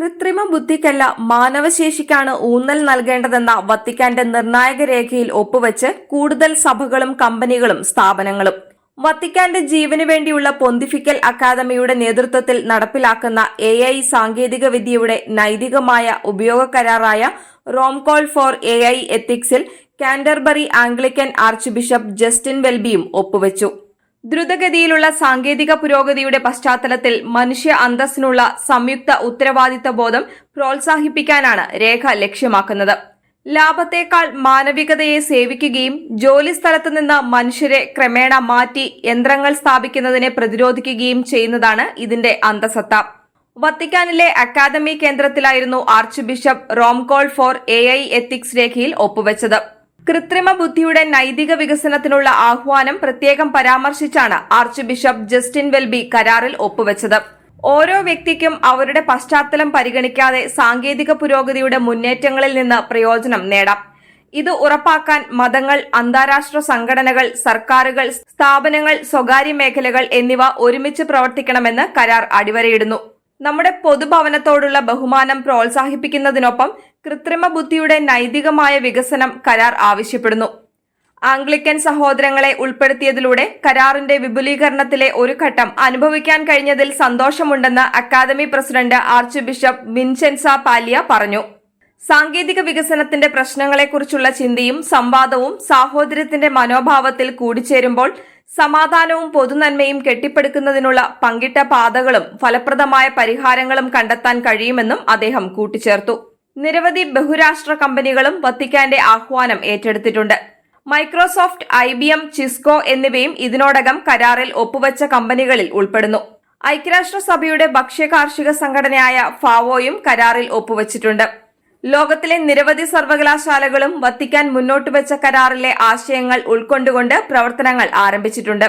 കൃത്രിമ ബുദ്ധിക്കല്ല മാനവശേഷിക്കാണ് ഊന്നൽ നൽകേണ്ടതെന്ന വത്തിക്കാന്റെ നിർണായക രേഖയിൽ ഒപ്പുവെച്ച് കൂടുതൽ സഭകളും കമ്പനികളും സ്ഥാപനങ്ങളും. വത്തിക്കാന്റെ ജീവന് വേണ്ടിയുള്ള പൊന്തിഫിക്കൽ അക്കാദമിയുടെ നേതൃത്വത്തിൽ നടപ്പിലാക്കുന്ന എ ഐ സാങ്കേതിക വിദ്യയുടെ നൈതികമായ ഉപയോഗ കരാറായ Rome Call for A I എത്തിക്സിൽ Canterbury Anglican archbishop Justin വെൽബിയും ഒപ്പുവെച്ചു. ദ്രുതഗതിയിലുള്ള സാങ്കേതിക പുരോഗതിയുടെ പശ്ചാത്തലത്തിൽ മനുഷ്യ അന്തസ്സിനുള്ള സംയുക്ത ഉത്തരവാദിത്ത ബോധം പ്രോത്സാഹിപ്പിക്കാനാണ് രേഖ ലക്ഷ്യമാക്കുന്നത്. ലാഭത്തേക്കാൾ മാനവികതയെ സേവിക്കുകയും ജോലിസ്ഥലത്ത് നിന്ന് മനുഷ്യരെ ക്രമേണ മാറ്റി യന്ത്രങ്ങൾ സ്ഥാപിക്കുന്നതിനെ പ്രതിരോധിക്കുകയും ചെയ്യുന്നതാണ് ഇതിന്റെ അന്തസത്ത. വത്തിക്കാനിലെ academy കേന്ദ്രത്തിലായിരുന്നു archbishop Rome Call for A I ethics രേഖയിൽ ഒപ്പുവെച്ചത്. കൃത്രിമ ബുദ്ധിയുടെ നൈതിക വികസനത്തിനുള്ള ആഹ്വാനം പ്രത്യേകം പരാമർശിച്ചാണ് ആർച്ച് ബിഷപ്പ് ജസ്റ്റിൻ വെൽബി കരാറിൽ ഒപ്പുവെച്ചത്. ഓരോ വ്യക്തിക്കും അവരുടെ പശ്ചാത്തലം പരിഗണിക്കാതെ സാങ്കേതിക പുരോഗതിയുടെ മുന്നേറ്റങ്ങളിൽ നിന്ന് പ്രയോജനം നേടാം. ഇത് ഉറപ്പാക്കാൻ മതങ്ങൾ അന്താരാഷ്ട്ര സംഘടനകൾ സർക്കാരുകൾ സ്ഥാപനങ്ങൾ സ്വകാര്യ മേഖലകൾ എന്നിവ ഒരുമിച്ച് പ്രവർത്തിക്കണമെന്ന് കരാർ അടിവരയിടുന്നു. നമ്മുടെ പൊതുഭവനത്തോടുള്ള ബഹുമാനം പ്രോത്സാഹിപ്പിക്കുന്നതിനൊപ്പം കൃത്രിമ ബുദ്ധിയുടെ നൈതികമായ വികസനം കരാർ ആവശ്യപ്പെടുന്നു. ആംഗ്ലിക്കൻ സഹോദരങ്ങളെ ഉൾപ്പെടുത്തിയതിലൂടെ കരാറിന്റെ വിപുലീകരണത്തിലെ ഒരു ഘട്ടം അനുഭവിക്കാൻ കഴിഞ്ഞതിൽ സന്തോഷമുണ്ടെന്ന് academy president archbishop Vincenzo Paglia പറഞ്ഞു. സാങ്കേതിക വികസനത്തിന്റെ പ്രശ്നങ്ങളെക്കുറിച്ചുള്ള ചിന്തയും സംവാദവും സാഹോദര്യത്തിന്റെ മനോഭാവത്തിൽ കൂടിച്ചേരുമ്പോൾ സമാധാനവും പൊതുനന്മയും കെട്ടിപ്പടുക്കുന്നതിനുള്ള പങ്കിട്ട പാതകളും ഫലപ്രദമായ പരിഹാരങ്ങളും കണ്ടെത്താൻ കഴിയുമെന്നും അദ്ദേഹം കൂട്ടിച്ചേർത്തു. നിരവധി ബഹുരാഷ്ട്ര കമ്പനികളും വത്തിക്കാന്റെ ആഹ്വാനം ഏറ്റെടുത്തിട്ടുണ്ട്. Microsoft I B M Cisco എന്നിവയും ഇതിനോടകം കരാറിൽ ഒപ്പുവച്ച കമ്പനികളിൽ ഉൾപ്പെടുന്നു. ഐക്യരാഷ്ട്രസഭയുടെ ഭക്ഷ്യ കാർഷിക സംഘടനയായ ഫാവോയും കരാറിൽ ഒപ്പുവച്ചിട്ടുണ്ട്. ലോകത്തിലെ നിരവധി സർവകലാശാലകളും വത്തിക്കാൻ മുന്നോട്ടുവച്ച കരാറിലെ ആശയങ്ങൾ ഉൾക്കൊണ്ടുകൊണ്ട് പ്രവർത്തനങ്ങൾ ആരംഭിച്ചിട്ടുണ്ട്.